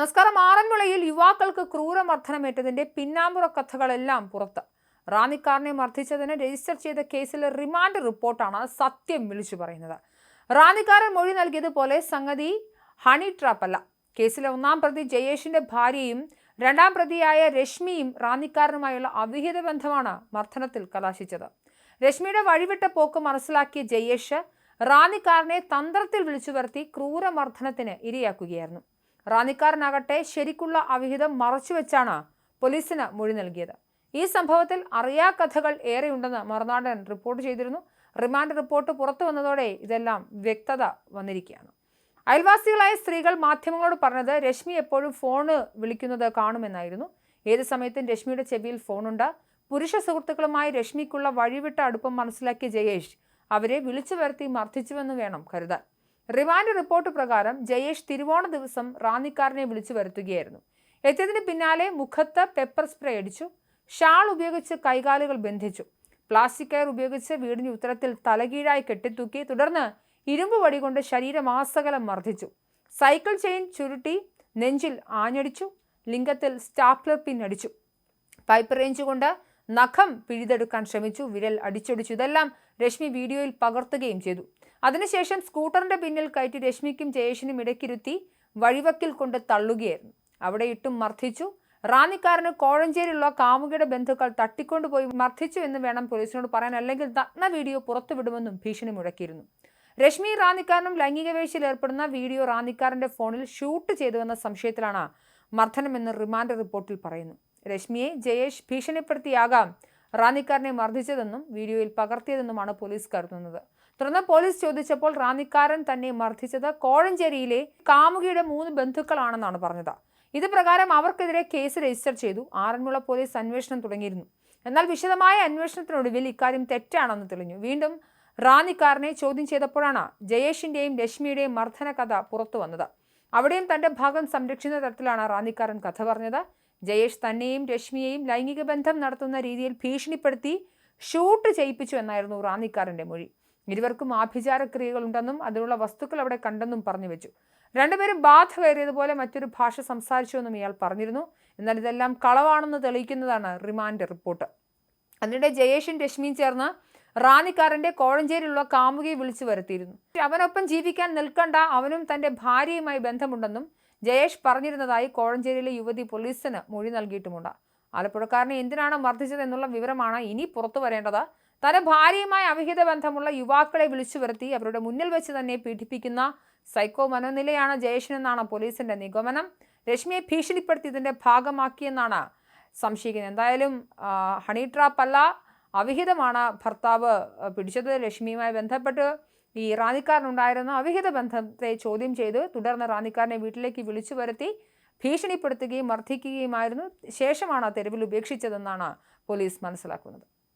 നമസ്കാരം. ആറന്മുളയിൽ യുവാക്കൾക്ക് ക്രൂരമർദ്ദനമേറ്റതിന്റെ പിന്നാമ്പുറ കഥകളെല്ലാം പുറത്ത്. റാന്നിക്കാരനെ മർദ്ദിച്ചതിന് രജിസ്റ്റർ ചെയ്ത കേസിലെ റിമാൻഡ് റിപ്പോർട്ടാണ് സത്യം വിളിച്ചു പറയുന്നത്. റാന്നിക്കാരൻ മൊഴി നൽകിയതുപോലെ സംഗതി ഹണി ട്രാപ്പ് അല്ല. കേസിലെ ഒന്നാം പ്രതി ജയേഷിന്റെ ഭാര്യയും രണ്ടാം പ്രതിയായ രശ്മിയും റാന്നിക്കാരനുമായുള്ള അവിഹിത ബന്ധമാണ് മർദ്ദനത്തിൽ കലാശിച്ചത്. രശ്മിയുടെ വഴിവിട്ട പോക്ക് മനസ്സിലാക്കിയ ജയേഷ് റാന്നിക്കാരനെ തന്ത്രത്തിൽ വിളിച്ചു വരുത്തി ക്രൂരമർദ്ദനത്തിന് ഇരയാക്കുകയായിരുന്നു. റാന്നിക്കാരനാകട്ടെ ശരിക്കുള്ള അവിഹിതം മറച്ചുവെച്ചാണ് പോലീസിന് മൊഴി നൽകിയത്. ഈ സംഭവത്തിൽ അറിയാ കഥകൾ ഏറെയുണ്ടെന്ന് മറുനാടൻ റിപ്പോർട്ട് ചെയ്തിരുന്നു. റിമാൻഡ് റിപ്പോർട്ട് പുറത്തു വന്നതോടെ ഇതെല്ലാം വ്യക്തത വന്നിരിക്കുകയാണ്. അയൽവാസികളായ സ്ത്രീകൾ മാധ്യമങ്ങളോട് പറഞ്ഞത് രശ്മി എപ്പോഴും ഫോണ് വിളിക്കുന്നത് കാണുമെന്നായിരുന്നു. ഏത് സമയത്തും രശ്മിയുടെ ചെവിയിൽ ഫോണുണ്ട്. പുരുഷ സുഹൃത്തുക്കളുമായി രശ്മിക്കുള്ള വഴിവിട്ട അടുപ്പം മനസ്സിലാക്കിയ ജയേഷ് അവരെ വിളിച്ചു വരുത്തി മർദ്ദിച്ചുവെന്ന് വേണം കരുതാൻ. റിമാൻഡ് റിപ്പോർട്ട് പ്രകാരം ജയേഷ് തിരുവോണ ദിവസം റാന്നിക്കാരനെ വിളിച്ചു വരുത്തുകയായിരുന്നു. എത്തിയതിന് പിന്നാലെ മുഖത്ത് പെപ്പർ സ്പ്രേ അടിച്ചു ഷാൾ ഉപയോഗിച്ച് കൈകാലുകൾ ബന്ധിച്ചു പ്ലാസ്റ്റിക് കയർ ഉപയോഗിച്ച് വീടിന് ഉത്തരത്തിൽ തലകീഴായി കെട്ടിത്തൂക്കി തുടർന്ന് ഇരുമ്പ് വടി കൊണ്ട് ശരീരമാസകലം മർദ്ദിച്ചു. സൈക്കിൾ ചെയിൻ ചുരുട്ടി നെഞ്ചിൽ ആഞ്ഞടിച്ചു ലിംഗത്തിൽ സ്റ്റാപ്ലർ പിൻ അടിച്ചു. പൈപ്പ് റേഞ്ച് കൊണ്ട് നഖം പിഴുതെടുക്കാൻ ശ്രമിച്ചു വിരൽ അടിച്ചൊടിച്ചു. ഇതെല്ലാം രശ്മി വീഡിയോയിൽ പകർത്തുകയും ചെയ്തു. അതിനുശേഷം സ്കൂട്ടറിന്റെ പിന്നിൽ കയറ്റി രശ്മിക്കും ജയേഷിനും ഇടയ്ക്കിരുത്തി വഴിവക്കിൽ കൊണ്ട് തള്ളുകയായിരുന്നു. അവിടെ ഇട്ടും മർദ്ദിച്ചു. റാന്നിക്കാരന് കോഴഞ്ചേരിയുള്ള കാമുകിയുടെ ബന്ധുക്കൾ തട്ടിക്കൊണ്ടുപോയി മർദ്ദിച്ചു എന്ന് വേണം പോലീസിനോട് പറയാൻ അല്ലെങ്കിൽ നഗ്ന വീഡിയോ പുറത്തുവിടുമെന്നും ഭീഷണി മുഴക്കിയിരുന്നു. രശ്മി റാന്നിക്കാരനും ലൈംഗിക വേഴ്ചയിൽ ഏർപ്പെടുന്ന വീഡിയോ റാന്നിക്കാരന്റെ ഫോണിൽ ഷൂട്ട് ചെയ്തുവെന്ന സംശയത്തിലാണ് മർദ്ദനമെന്ന് റിമാൻഡ് റിപ്പോർട്ടിൽ പറയുന്നു. രശ്മിയെ ജയേഷ് ഭീഷണിപ്പെടുത്തിയാകാം റാന്നിക്കാരനെ മർദ്ദിച്ചതെന്നും വീഡിയോയിൽ പകർത്തിയതെന്നുമാണ് പോലീസ് കരുതുന്നത്. തുടർന്ന് പോലീസ് ചോദിച്ചപ്പോൾ റാന്നിക്കാരൻ തന്നെ മർദ്ദിച്ചത് കോഴഞ്ചേരിയിലെ കാമുകിയുടെ മൂന്ന് ബന്ധുക്കളാണെന്നാണ് പറഞ്ഞത്. ഇത് പ്രകാരം അവർക്കെതിരെ കേസ് രജിസ്റ്റർ ചെയ്തു. ആറന്മുള പോലീസ് അന്വേഷണം തുടങ്ങിയിരുന്നു. എന്നാൽ വിശദമായ അന്വേഷണത്തിനൊടുവിൽ ഇക്കാര്യം തെറ്റാണെന്ന് തെളിഞ്ഞു. വീണ്ടും റാന്നിക്കാരനെ ചോദ്യം ചെയ്തപ്പോഴാണ് ജയേഷിന്റെയും രശ്മിയുടെയും മർദ്ദന കഥ പുറത്തു വന്നത് അവിടെയും തന്റെ ഭാഗം സംരക്ഷിക്കുന്ന തരത്തിലാണ് റാന്നിക്കാരൻ കഥ പറഞ്ഞത്. ജയേഷ് തന്നെയും രശ്മിയെയും ലൈംഗിക ബന്ധം നടത്തുന്ന രീതിയിൽ ഭീഷണിപ്പെടുത്തി ഷൂട്ട് ചെയ്യിപ്പിച്ചു എന്നായിരുന്നു റാന്നിക്കാരന്റെ മൊഴി. ഇരുവർക്കും ആഭിചാര ക്രിയകളുണ്ടെന്നും അതിനുള്ള വസ്തുക്കൾ അവിടെ കണ്ടെന്നും പറഞ്ഞു വെച്ചു. രണ്ടുപേരും ബാധ കയറിയതുപോലെ മറ്റൊരു ഭാഷ സംസാരിച്ചുവെന്നും ഇയാൾ പറഞ്ഞിരുന്നു. എന്നാൽ ഇതെല്ലാം കളവാണെന്ന് തെളിയിക്കുന്നതാണ് റിമാൻഡ് റിപ്പോർട്ട്. അതിനിടെ ജയേഷും രശ്മിയും ചേർന്ന് റാന്നിക്കാരന്റെ കോഴഞ്ചേരിയിലുള്ള കാമുകിയെ വിളിച്ചു വരുത്തിയിരുന്നു. അവനൊപ്പം ജീവിക്കാൻ നിൽക്കണ്ട അവനും തന്റെ ഭാര്യയുമായി ബന്ധമുണ്ടെന്നും ജയേഷ് പറഞ്ഞിരുന്നതായി കോഴഞ്ചേരിയിലെ യുവതി പോലീസിന് മൊഴി നൽകിയിട്ടുമുണ്ട്. ആലപ്പുഴക്കാരനെ എന്തിനാണ് മർദ്ദിച്ചതെന്നുള്ള വിവരമാണ് ഇനി പുറത്തു വരേണ്ടത്. തന്റെ ഭാര്യയുമായി അവിഹിത ബന്ധമുള്ള യുവാക്കളെ വിളിച്ചു വരുത്തി അവരുടെ മുന്നിൽ വെച്ച് തന്നെ പീഡിപ്പിക്കുന്ന സൈക്കോ മനോനിലയാണ് ജയേഷിനെന്നാണ് പോലീസിന്റെ നിഗമനം. രശ്മിയെ ഭീഷണിപ്പെടുത്തിയതിന്റെ ഭാഗമാക്കിയെന്നാണ് സംശയിക്കുന്നത്. എന്തായാലും ഹണി ട്രാപ്പ് അല്ല അവിഹിതമാണ് ഭർത്താവ് പിടിച്ചത്. ലക്ഷ്മിയുമായി ബന്ധപ്പെട്ട് ഈ റാന്നിക്കാരനുണ്ടായിരുന്ന അവിഹിത ബന്ധത്തെ ചോദ്യം ചെയ്ത് തുടർന്ന് റാന്നിക്കാരനെ വീട്ടിലേക്ക് വിളിച്ചു വരുത്തി ഭീഷണിപ്പെടുത്തുകയും മർദ്ദിക്കുകയുമായിരുന്നു. ശേഷമാണ് തെരുവിൽ ഉപേക്ഷിച്ചതെന്നാണ് പോലീസ് മനസ്സിലാക്കുന്നത്.